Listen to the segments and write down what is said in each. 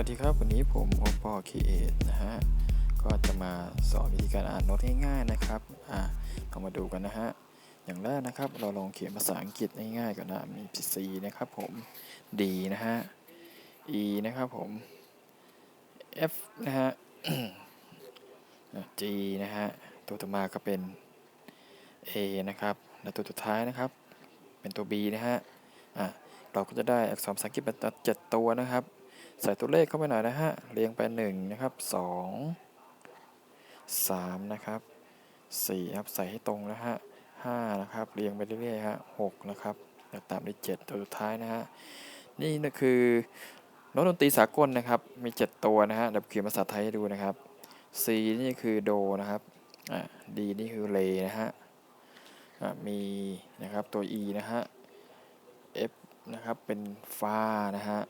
วัสดีครับ วันนี้ผมโอปอคีเอทนะฮะ ก็จะมาสอนวิธีการอ่านโน้ตง่ายๆนะครับ อ่าเรามาดูกันนะฮะ อย่างแรกนะครับ เราลองเขียนภาษาอังกฤษง่ายๆก่อนนะ มี C นะครับผม D นะฮะ E นะครับผม F นะฮะ G นะฮะ ตัวต่อมาก็เป็น A นะครับ และตัวสุดท้ายนะครับ เป็นตัว B นะฮะ อะเราก็จะได้อักษรภาษาอังกฤษเป็นเจ็ดตัวนะครับ ใส่ตัวเลขเข้าไปหน่อยนะฮะ เรียงไป1นะครับ2 3นะครับ4ครับใส่ให้ตรงนะฮะ5นะครับเรียงไปเรื่อยๆฮะ6นะครับแล้วตามด้วย7ตัวสุดท้ายนะฮะนี่นะคือโน้ตดนตรีสากลนะครับมี 7 ตัวนะฮะเดี๋ยวเขียนภาษาไทยให้ดูนะครับ C นี่คือโดนะครับอ่า D นี่คือเลนะฮะอ่ามีนะครับตัว E นะฮะ F นะครับเป็นฟานะฮะ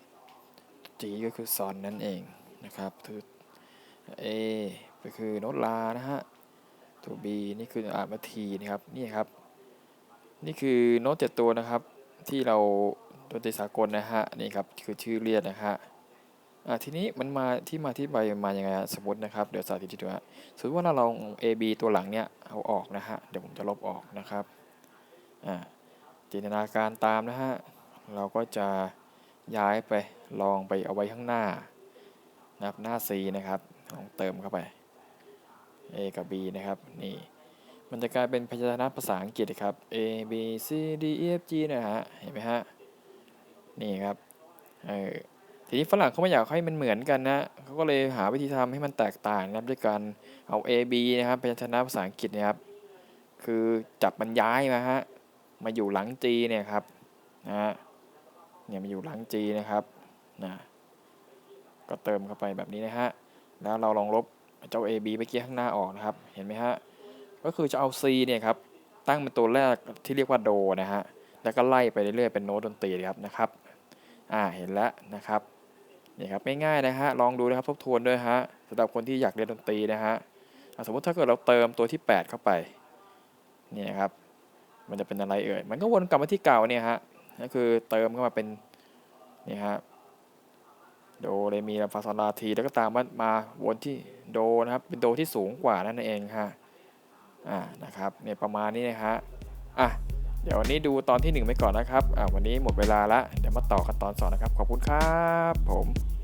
G ก็คือซอนนั่นเองนะครับตัว A ก็คือโนตลานะฮะตัว B นี่คืออ่านมาทีนะครับนี่ครับนี่คือโน้ตเจ็ดตัวนะครับ ที่เราดนตรีสากลนะฮะนี่ครับคือชื่อเรียกนะฮะอ่าทีนี้มันมาที่มาที่ไปมาอย่างไงฮะสมมตินะครับเดี๋ยวสาธิตให้ดูฮะสมมติว่าเราลอง A B ตัวหลังเนี่ยเอาออกนะฮะเดี๋ยวผมจะลบออกนะครับอ่าจินตนาการตามนะฮะเราก็จะ ย้ายไปลองไปเอาไว้ข้างหน้านะครับหน้า C นะครับลองเติมเข้าไป A กับ B นะครับนี่มันจะกลายเป็นพยัญชนะภาษาอังกฤษครับ A B C D E F G นะฮะเห็นไหมฮะนี่ครับเออทีนี้ฝรั่งเขาไม่อยากให้มันเหมือนกันนะเขาก็เลยหาวิธีทำให้มันแตกต่างนะครับด้วยการเอา A B นะครับพยัญชนะภาษาอังกฤษนะครับ คือจับมันย้ายมาฮะมาอยู่หลัง G เนี่ยครับนะฮะ เนี่ยมาอยู่หลัง G นะครับนะก็เติมเข้าไปแบบนี้นะฮะ แล้วเราลองลบเจ้า A B เมื่อกี้ข้างหน้าออกนะครับ เห็นไหมฮะ ก็คือจะเอา C เนี่ยครับ ตั้งเป็นตัวแรกที่เรียกว่าโดนะฮะ แล้วก็ไล่ไปเรื่อยๆ เป็นโน้ตดนตรีครับนะครับ อ่า เห็นแล้วนะครับ นี่ครับง่ายๆนะฮะ ลองดูนะครับทบทวนด้วยฮะสำหรับคนที่อยากเรียนดนตรีนะฮะอะสมมติถ้าเกิดเราเติมตัวที่ 8 เข้าไปนี่นะครับ มันจะเป็นอะไรเอ่ย มันก็วนกลับมาที่เก่าเนี่ยฮะ ก็คือเติมเข้ามาเป็นนี่ฮะโดเรมีลาฟาซอลาทีแล้วก็ตามมามาวนที่โดนะครับเป็นโดที่สูงกว่านั่นเองฮะอ่านะครับเนี่ยประมาณนี้นะฮะอะเดี๋ยววันนี้ดูตอนที่ 1 ไปก่อนนะครับอ่าวันนี้หมดเวลาละเดี๋ยวมาต่อกันตอนสองนะครับ ขอบคุณครับผม